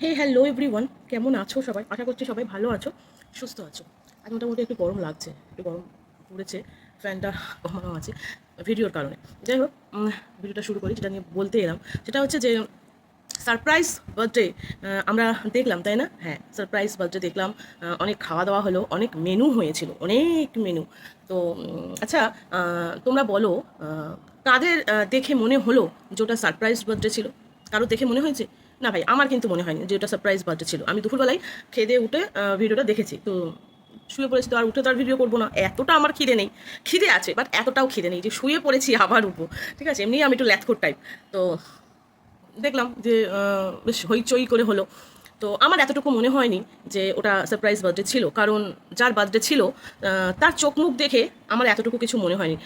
হে hello everyone কেমন আছো সবাই? আশা করছি সবাই ভালো আছো, সুস্থ আছো। আজ মোটামুটি একটু গরম লাগছে, একটু গরম পড়েছে ফ্যানটা কমানো আছে ভিডিওর কারণে। যাই হোক ভিডিওটা শুরু করি, যেটা নিয়ে বলতে এলাম। সেটা হচ্ছে যে সারপ্রাইজ বার্থডে আমরা দেখলাম, তাই না? হ্যাঁ সারপ্রাইজ বার্থডে দেখলাম অনেক খাওয়া দাওয়া হলো, অনেক মেনু হয়েছিল, অনেক মেনু তো আচ্ছা তোমরা বলো কাদের দেখে মনে হলো যে ওটা সারপ্রাইজ বার্থডে ছিল? কারও দেখে মনে হয়েছে? না ভাই, আমার কিন্তু মনে হয়নি যে ওটা সারপ্রাইজ বার্থডে ছিল। আমি দুপুরবেলায় খেয়ে দিয়ে উঠে ভিডিওটা দেখেছি। তো শুয়ে পড়েছি তো আর উঠে তো আর ভিডিও করব না। এতটা আমার খিদে নেই। খিদে আছে বাট এতটাও খিদে নেই যে শুয়ে পড়েছি আবার উঠবো। ঠিক আছে? এমনি আমি একটু ল্যাথকোট টাইপ তো দেখলাম যে বেশ হইচই করে হলো। তো আমার এতটুকু মনে হয়নি যে ওটা সারপ্রাইজ বার্থডে ছিল। কারণ যার বার্থডে ছিল তার চোখ মুখ দেখে আমার এতটুকু কিছু মনে হয়নি।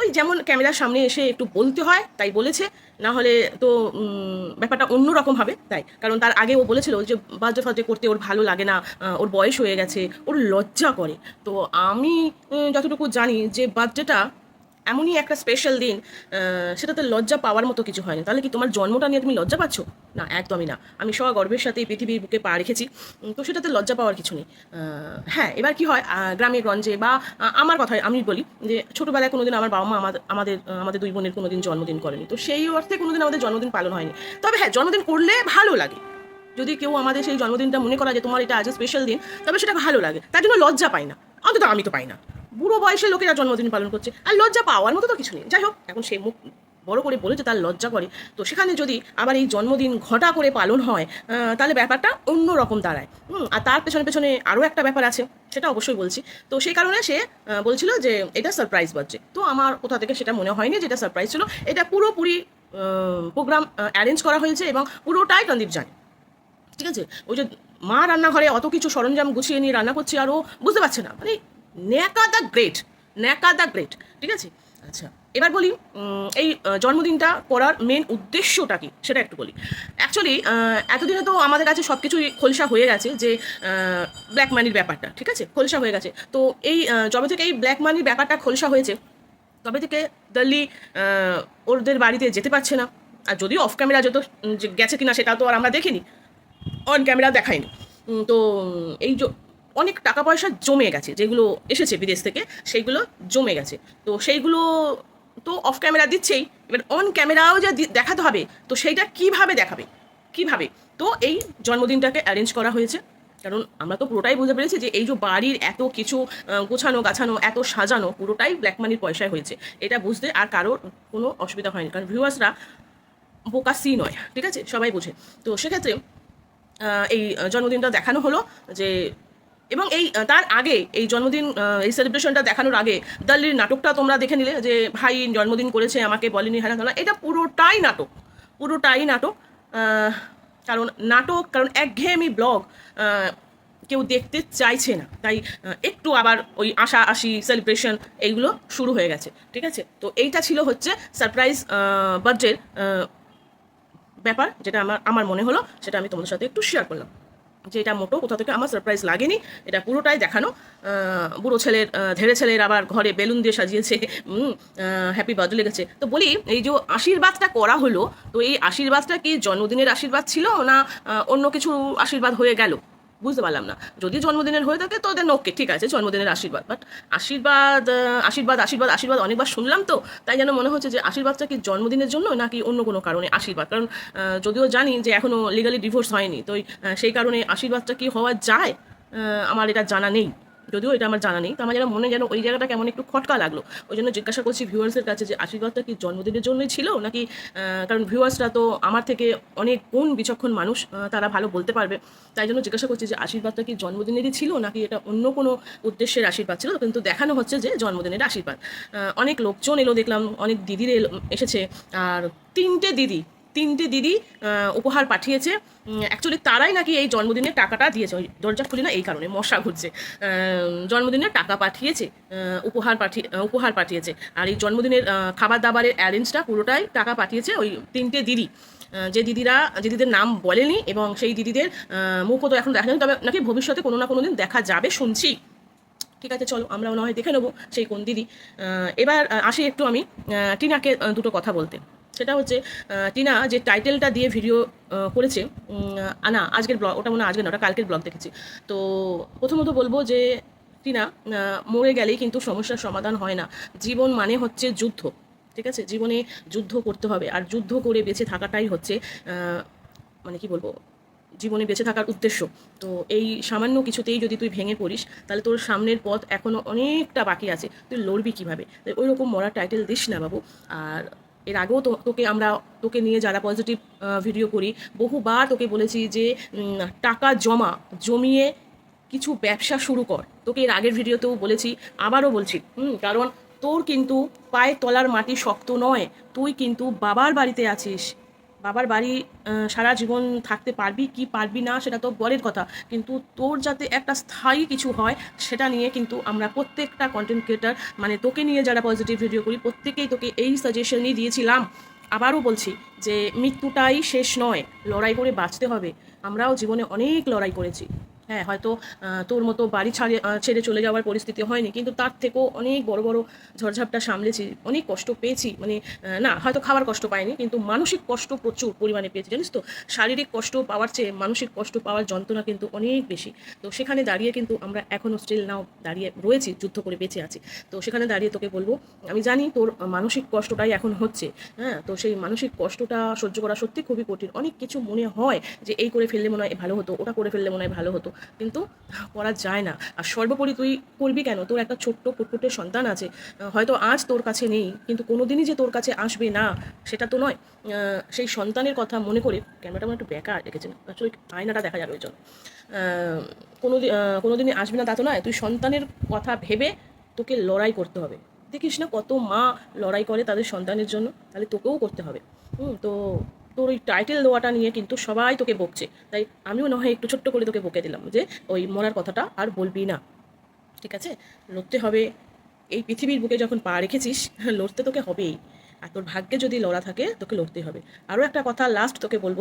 ওই যেমন ক্যামেরার সামনে এসে একটু বলতে হয়, তাই বলেছে। না হলে তো ব্যাপারটা অন্যরকম হবে, তাই। কারণ তার আগে ও বলেছিল যে বাজে ফাজে করতে ওর ভালো লাগে না ওর বয়স হয়ে গেছে, ওর লজ্জা করে। তো আমি যতটুকু জানি যে বার্থডেটা এমনই একটা স্পেশাল দিন সেটাতে লজ্জা পাওয়ার মতো কিছু হয়নি। তাহলে কি তোমার জন্মটা নিয়ে তুমি লজ্জা পাচ্ছ? না, একদমই না। আমি গর্বের সাথে পৃথিবীর বুকে পা রেখেছি তো সেটাতে লজ্জা পাওয়ার কিছু নেই। হ্যাঁ এবার কি হয় গ্রামে গঞ্জে বা আমার কথায় আমি বলি যে, ছোটোবেলায় কোনোদিন আমার বাবা মা আমাদের আমাদের আমাদের দুই বোনের কোনোদিন জন্মদিন করেনি। তো সেই অর্থে কোনোদিন আমাদের জন্মদিন পালন হয়নি। তবে হ্যাঁ জন্মদিন করলে ভালো লাগে। যদি কেউ আমাদের সেই জন্মদিনটা মনে করা যে তোমার এটা আজ স্পেশাল দিন, তবে সেটা ভালো লাগে। তার জন্য লজ্জা পাই না। অন্তত আমি তো পাই না। বুড়ো বয়সের লোকেরা জন্মদিন পালন করছে। আর লজ্জা পাওয়ার মতো তো কিছু নেই। যাই হোক, এখন সে মুখ বড় করে বলেছে, তার লজ্জা করে। তো সেখানে যদি আবার এই জন্মদিন ঘটা করে পালন হয় তাহলে ব্যাপারটা অন্য রকম দাঁড়ায়। আর তার পেছনে পেছনে আরও একটা ব্যাপার আছে, সেটা অবশ্যই বলছি। তো সেই কারণে সে বলছিল যে এটা সারপ্রাইজ বার্থডে তো আমার কোথা থেকে সেটা মনে হয়নি যে এটা সারপ্রাইজ ছিল। এটা পুরোপুরি প্রোগ্রাম অ্যারেঞ্জ করা হয়েছে এবং পুরোটাই রণদীপ জানে। ঠিক আছে? ওই যে মা রান্নাঘরে অত কিছু সরঞ্জাম গুছিয়ে নিয়ে রান্না করছে আর ও বুঝতে পারছে না। মানে ন্যাকা দ্য গ্রেট ন্যাকা দ্য গ্রেট ঠিক আছে? আচ্ছা এবার বলি এই জন্মদিনটা করার মেন উদ্দেশ্যটা কি? সেটা একটু বলি। অ্যাকচুয়ালি এতদিনে তো আমাদের কাছে সব কিছুই খোলসা হয়ে গেছে যে ব্ল্যাক মানির ব্যাপারটা ঠিক আছে? খোলসা হয়ে গেছে। তো এই যবে থেকে এই ব্ল্যাক মানির ব্যাপারটা খোলসা হয়েছে তবে থেকে আহ, ওদের বাড়িতে যেতে পারছে না। আর যদিও অফ ক্যামেরা যত গেছে কিনা সেটা তো আর আমরা দেখিনি। অন ক্যামেরা দেখায়নি তো এই অনেক টাকা পয়সা জমে গেছে, যেগুলো এসেছে বিদেশ থেকে, সেইগুলো জমে গেছে। তো সেইগুলো তো অফ ক্যামেরা দিচ্ছেই, এবার অন ক্যামেরাও যা দেখাতে হবে, তো সেইটা কীভাবে দেখাবে? কীভাবে? তো এই জন্মদিনটাকে অ্যারেঞ্জ করা হয়েছে। কারণ আমরা তো পুরোটাই বুঝতে পেরেছি যে এই যে বাড়ির এত কিছু গোছানো, গাছানো, এত সাজানো, পুরোটাই ব্ল্যাক মানির পয়সায় হয়েছে। এটা বুঝতে আর কারোর কোনো অসুবিধা হয়নি। কারণ ভিউয়ার্সরা বোকাসি নয়, ঠিক আছে? সবাই বোঝে। তো সেক্ষেত্রে এই জন্মদিনটা দেখানো হলো যে এবং এই তার আগে, এই জন্মদিন এই সেলিব্রেশনটা দেখানোর আগে দিল্লির নাটকটা তোমরা দেখে নিলে যে, ভাই, জন্মদিন করেছে, আমাকে বলেনি হ্যাঁ এটা পুরোটাই নাটক পুরোটাই নাটক কারণ নাটক, কারণ একঘেয়েমি ব্লগ কেউ দেখতে চাইছে না। তাই একটু আবার ওই আশা, আশি সেলিব্রেশন এইগুলো শুরু হয়ে গেছে, ঠিক আছে? তো এইটা ছিল হচ্ছে সারপ্রাইজ বার্থডের ব্যাপার, যেটা আমার আমার মনে হলো, সেটা আমি তোমাদের সাথে একটু শেয়ার করলাম। যে এটা মোটো কোথাও থেকে আমার সারপ্রাইজ লাগেনি, এটা পুরোটাই দেখানো। বুড়ো ছেলের ধেড়ে ছেলের আবার ঘরে বেলুন দিয়ে সাজিয়েছে। হ্যাপি বার্থডে লেগেছে। তো বলি, এই যে আশীর্বাদটা করা হলো, তো এই আশীর্বাদটা কি জন্মদিনের আশীর্বাদ ছিল না অন্য কিছু আশীর্বাদ হয়ে গেল? বুঝতে পারলাম না। যদি জন্মদিনের হয়ে থাকে তো দেন ওকে ঠিক আছে, জন্মদিনের আশীর্বাদ। বাট আশীর্বাদ আশীর্বাদ আশীর্বাদ আশীর্বাদ অনেকবার শুনলাম তো, তাই যেন মনে হচ্ছে যে আশীর্বাদটা কি জন্মদিনের জন্য নাকি অন্য কোনো কারণে আশীর্বাদ? কারণ যদিও জানি যে এখনও লিগালি ডিভোর্স হয়নি, তো সেই কারণে আশীর্বাদটা কি হওয়া যায়? আমার এটা জানা নেই। যদিও এটা আমার জানা নেই, তো আমার যেন মনে যেন ওই জায়গাটা কেমন একটু খটকা লাগল। ওই জন্য জিজ্ঞাসা করছি ভিউয়ার্সের কাছে যে আশীর্বাদটা কি জন্মদিনের জন্যই ছিল নাকি কারণ ভিউয়ার্সরা তো আমার থেকে অনেক কোন বিচক্ষণ মানুষ তারা ভালো বলতে পারবে। তাই জন্য জিজ্ঞাসা করছি যে আশীর্বাদটা কি জন্মদিনেরই ছিল নাকি এটা অন্য কোনো উদ্দেশ্যের আশীর্বাদ ছিল? কিন্তু দেখানো হচ্ছে যে জন্মদিনের আশীর্বাদ। অনেক লোকজন এলো দেখলাম, অনেক দিদির এসেছে, আর তিনটে দিদি তিনটে দিদি উপহার পাঠিয়েছে। অ্যাকচুয়ালি তারাই নাকি এই জন্মদিনের টাকাটা দিয়েছে। ওই দরজা খুলি না, এই কারণে মশা ঘুরছে। জন্মদিনের টাকা পাঠিয়েছে উপহার পাঠিয়ে উপহার পাঠিয়েছে। আর এই জন্মদিনের খাবার দাবারের অ্যারেঞ্জটা পুরোটাই টাকা পাঠিয়েছে ওই তিনটে দিদি। যে দিদিরা, যে দিদিদের নাম বলেনি এবং সেই দিদিদের মুখও তো এখন দেখা যায়নি, তবে নাকি ভবিষ্যতে কোনো না কোনো দিন দেখা যাবে, শুনছি। ঠিক আছে, চলো, আমরাও না হয় দেখে নেব সেই কোন দিদি। এবার আসি একটু আমি টিনাকে দুটো কথা বলতে। সেটা হচ্ছে টিনা যে টাইটেলটা দিয়ে ভিডিও করেছে না, আজকের ব্লগ ওটা মনে হয় আজকের না, ওটা কালকের ব্লগ দেখেছি। তো প্রথমত বলব যে, টিনা মরে গেলেই কিন্তু সমস্যার সমাধান হয় না। জীবন মানে হচ্ছে যুদ্ধ, ঠিক আছে? জীবনে যুদ্ধ করতে হবে, আর যুদ্ধ করে বেঁচে থাকাটাই হচ্ছে মানে কি বলব, জীবনে বেঁচে থাকার উদ্দেশ্য। তো এই সামান্য কিছুতেই যদি তুই ভেঙে পড়িস, তাহলে তোর সামনের পথ এখনও অনেকটা বাকি আছে। তুই লড়বি কীভাবে? ওই রকম মরার টাইটেল দিস না বাবু। আর এর আগেও তো তোকে আমরা, তোকে নিয়ে যারা পজিটিভ ভিডিও করি, বহুবার তোকে বলেছি যে টাকা জমা, জমিয়ে কিছু ব্যবসা শুরু কর। তোকে এর আগের ভিডিওতেও বলেছি, আবারও বলছি, হুম, কারণ তোর কিন্তু পায়ে তলার মাটি শক্ত নয়, তুই কিন্তু বাবার বাড়িতে আছিস। বাবার বাড়ি সারা জীবন থাকতে পারবি, কি পারবি না সেটা তো বরের কথা। কিন্তু তোর যাতে একটা স্থায়ী কিছু হয়, সেটা নিয়ে কিন্তু আমরা প্রত্যেকটা কন্টেন্ট ক্রিয়েটার মানে তোকে নিয়ে যারা পজিটিভ ভিডিও করি, প্রত্যেকেই তোকে এই সাজেশনই দিয়েছিলাম। আবারও বলছি যে, মৃত্যুটাই শেষ নয়, লড়াই করে বাঁচতে হবে। আমরাও জীবনে অনেক লড়াই করেছি। হ্যাঁ হয়তো তোর মতো বাড়ি ছাড়ে ছেড়ে চলে যাওয়ার পরিস্থিতি হয়নি, কিন্তু তার থেকেও অনেক বড় বড় ঝড়ঝাপটা সামলেছি, অনেক কষ্ট পেয়েছি মানে না, হয়তো খাওয়ার কষ্ট পাইনি, কিন্তু মানসিক কষ্ট প্রচুর পরিমাণে পেয়েছি, জানিস তো? শারীরিক কষ্ট পাওয়ার চেয়ে মানসিক কষ্ট পাওয়ার যন্ত্রণা কিন্তু অনেক বেশি। তো সেখানে দাঁড়িয়ে কিন্তু আমরা এখনও স্টিল নাও দাঁড়িয়ে রয়েছি, যুদ্ধ করে বেঁচে আছি। তো সেখানে দাঁড়িয়ে তোকে বলব, আমি জানি তোর মানসিক কষ্টটাই এখন হচ্ছে হ্যাঁ তো সেই মানসিক কষ্টটা সহ্য করা সত্যি খুবই কঠিন। অনেক কিছু মনে হয় যে, এই করে ফেললে মনে হয় ভালো হতো, ওটা করে ফেললে মনে হয় ভালো হতো। কিন্তু করা যায় না। আর সর্বোপরি তুই করবি কেন? তোর একটা ছোট্ট ফুটফুটে সন্তান আছে। হয়তো আজ তোর কাছে নেই কিন্তু কোনোদিনই যে তোর কাছে আসবে না সেটা তো নয়। সেই সন্তানের কথা মনে করে ক্যামেরাটা আমার একটু বেকার রেখেছেন আসলে আয়নাটা দেখা যাবে ওই জন্য। কোনো দি- আহ, কোনোদিনই আসবে না তা তো নয়। তুই সন্তানের কথা ভেবে তোকে লড়াই করতে হবে। দেখিস না কত মা লড়াই করে তাদের সন্তানের জন্য। তাহলে তোকেও করতে হবে। হুম তো তোর ওই টাইটেল দেওয়াটা নিয়ে কিন্তু সবাই তোকে বকছে। তাই আমিও না হয় একটু ছোট্ট করে তোকে বকে দিলাম যে, ওই মরার কথাটা আর বলবি না। ঠিক আছে? লড়তে হবে। এই পৃথিবীর বুকে যখন পা রেখেছিস, লড়তে তোকে হবেই। আর তোর ভাগ্যে যদি লড়া থাকে, তোকে লড়তে হবে। আরও একটা কথা লাস্ট তোকে বলব,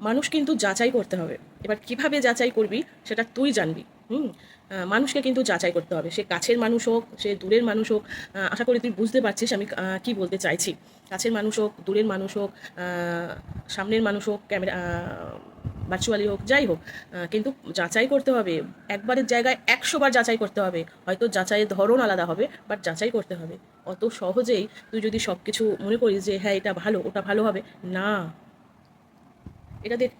মানুষ কিন্তু যাচাই করতে হবে। এবার কীভাবে যাচাই করবি, সেটা তুই জানবি। হুম? মানুষকে কিন্তু যাচাই করতে হবে। সে কাছের মানুষ হোক, সে দূরের মানুষ হোক আশা করি তুই বুঝতে পারছিস আমি কি বলতে চাইছি। কাছের মানুষ হোক, দূরের মানুষ হোক সামনের মানুষ হোক, ক্যামেরা ভার্চুয়ালি হোক, যাই হোক কিন্তু যাচাই করতে হবে। একবারের জায়গায় একশো বার যাচাই করতে হবে। হয়তো যাচাইয়ের ধরন আলাদা হবে বাট যাচাই করতে হবে। অত সহজেই তুই যদি সব কিছু মনে করিস যে হ্যাঁ এটা ভালো, ওটা ভালো হবে, না। এটা দেখ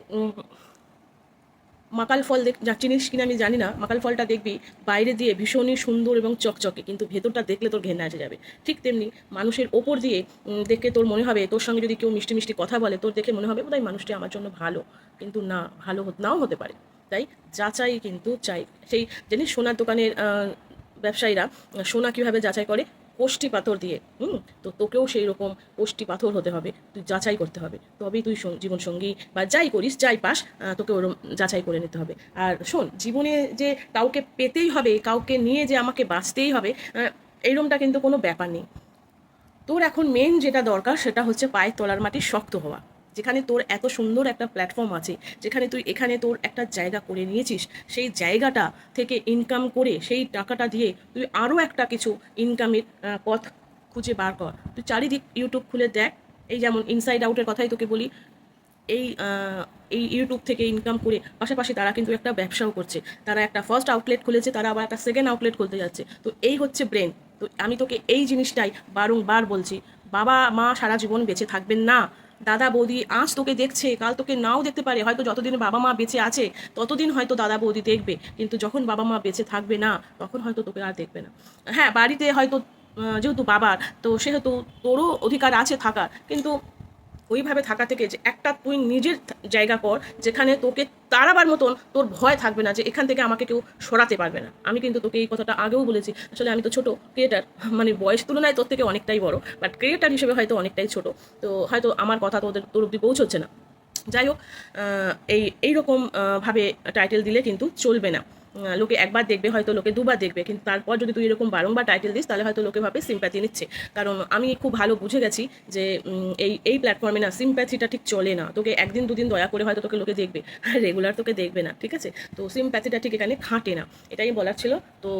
মাকাল ফল দেখ যা চিনিস কিনা আমি জানি না, মাকাল ফলটা দেখবি বাইরে দিয়ে ভীষণই সুন্দর এবং চকচকে, কিন্তু ভেতরটা দেখলে তোর ঘেন্না এসে যাবে। ঠিক তেমনি মানুষের ওপর দিয়ে দেখে তোর মনে হবে, তোর সঙ্গে যদি কেউ মিষ্টি মিষ্টি কথা বলে, তোর দেখে মনে হবে বোধহয় মানুষটি আমার জন্য ভালো, কিন্তু না, ভালো নাও হতে পারে। তাই যাচাই কিন্তু চাই। সেই জানিস সোনার দোকানের ব্যবসায়ীরা সোনা কীভাবে যাচাই করে কোষ্টি পাথর দিয়ে, হুম? তো তোকেও সেই রকম কোষ্টি পাথর হতে হবে, তুই যাচাই করতে হবে। তবেই তুই জীবন জীবনসঙ্গী বা যাই করিস, যাই পাস তোকে ওরম যাচাই করে নিতে হবে। আর শোন, জীবনে যে কাউকে পেতেই হবে, কাউকে নিয়ে যে আমাকে বাঁচতেই হবে এইরমটা কিন্তু কোনো ব্যাপার নেই। তোর এখন মেন যেটা দরকার, সেটা হচ্ছে পায়ের তলার মাটি শক্ত হওয়া। যেখানে তোর এত সুন্দর একটা প্ল্যাটফর্ম আছে, যেখানে তুই এখানে তোর একটা জায়গা করে নিয়েছিস, সেই জায়গাটা থেকে ইনকাম করে সেই টাকাটা দিয়ে তুই আরও একটা কিছু ইনকামের পথ খুঁজে বার কর। তুই চারিদিক ইউটিউব খুলে দেখ, এই যেমন ইনসাইড আউটের কথাই তোকে বলি, এই এই ইউটিউব থেকে ইনকাম করে পাশাপাশি তারা কিন্তু একটা ব্যবসাও করছে। তারা একটা ফার্স্ট আউটলেট খুলেছে, তারা আবার একটা সেকেন্ড আউটলেট খুলতে যাচ্ছে। তো এই হচ্ছে ব্রেন তো আমি তোকে এই জিনিসটাই বারংবার বলছি বাবা মা সারা জীবন বেঁচে থাকবেন না। দাদা বৌদি, আজ তোকে দেখছে, কাল তোকে নাও দেখতে পারে। হয়তো যতদিন বাবা মা বেঁচে আছে, ততদিন হয়তো দাদা বৌদি দেখবে। কিন্তু যখন বাবা মা বেঁচে থাকবে না, তখন হয়তো তোকে আর দেখবে না। হ্যাঁ বাড়িতে হয়তো যেহেতু বাবার, তো সেহেতু তোরও অধিকার আছে থাকার। কিন্তু ওইভাবে থাকা থেকে যে একটা তুই নিজের জায়গা কর, যেখানে তোকে তারাবার মতন তোর ভয় থাকবে না যে এখান থেকে আমাকে কেউ সরাতে পারবে না। আমি কিন্তু তোকে এই কথাটা আগেও বলেছি, আসলে আমি তো ছোট ক্রিয়েটার মানে বয়স তুলনায় তোর থেকে অনেকটাই বড় বাট ক্রিয়েটার হিসেবে হয়তো অনেকটাই ছোট। তো হয়তো আমার কথা তোদের তোর অব্দি পৌঁছচ্ছে না। যাই হোক এই এইরকমভাবে টাইটেল দিলে কিন্তু চলবে না। লোকে একবার দেখবে, হয়তো লোকে দুবার দেখবে, কিন্তু তারপর যদি তুই এরকম বারংবার টাইটেল দিস, তাহলে হয়তো লোকে ভাবে সিম্প্যাথি নিচ্ছে। কারণ আমি খুব ভালো বুঝে গেছি যে এই এই প্ল্যাটফর্মে না সিম্প্যাথিটা ঠিক চলে না। তোকে একদিন দুদিন দয়া করে হয়তো তোকে লোকে দেখবে রেগুলার তোকে দেখবে না, ঠিক আছে? তো সিম্প্যাথিটা ঠিক এখানে খাটে না। এটাই বলার ছিল। তো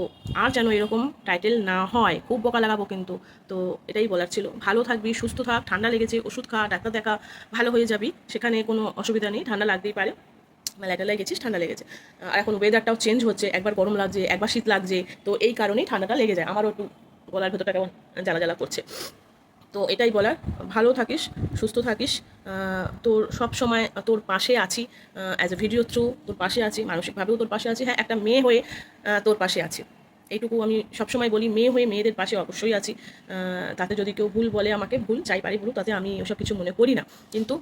আর যেন এরকম টাইটেল না হয়, খুব বোকা লাগাবো কিন্তু। তো এটাই বলার ছিল। ভালো থাকবি, সুস্থ থাক, ঠান্ডা লেগেছে, ওষুধ খা, ডাক্তার দেখা, ভালো হয়ে যাবি। সেখানে কোনো অসুবিধা নেই, ঠান্ডা লাগতেই পারে। মেলাটা লেগেছিস ঠান্ডা লেগেছে। আর এখন ওয়েদারটাও চেঞ্জ হচ্ছে, একবার গরম লাগছে, একবার শীত লাগছে, তো এই কারণেই ঠান্ডাটা লেগে যায়। আমারও একটু গলার ভেতরটা কেমন জ্বালা জ্বালা করছে। তো এটাই বলার, ভালো থাকিস, সুস্থ থাকিস তোর সব সময় তোর পাশে আছি অ্যাজ এ ভিডিও থ্রু তোর পাশে আছি, মানসিকভাবেও তোর পাশে আছি হ্যাঁ একটা মেয়ে হয়ে তোর পাশে আছি। এইটুকু আমি সবসময় বলি, মেয়ে হয়ে মেয়েদের পাশে অবশ্যই আছি তাতে যদি কেউ ভুল বলে আমাকে, ভুল চাই পারি বলুক, তাতে আমি ওসব কিছু মনে করি না। কিন্তু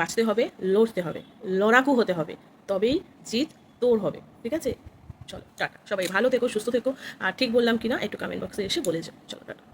বাঁচতে হবে, লড়তে হবে, লড়াকু হতে হবে, তবেই জিত তোর হবে, ঠিক আছে? চলো, টাটা। সবাই ভালো থেকো, সুস্থ থেকো। আর ঠিক বললাম কি না একটু কমেন্ট বক্সে এসে বলে যাও। চলো, টাটা।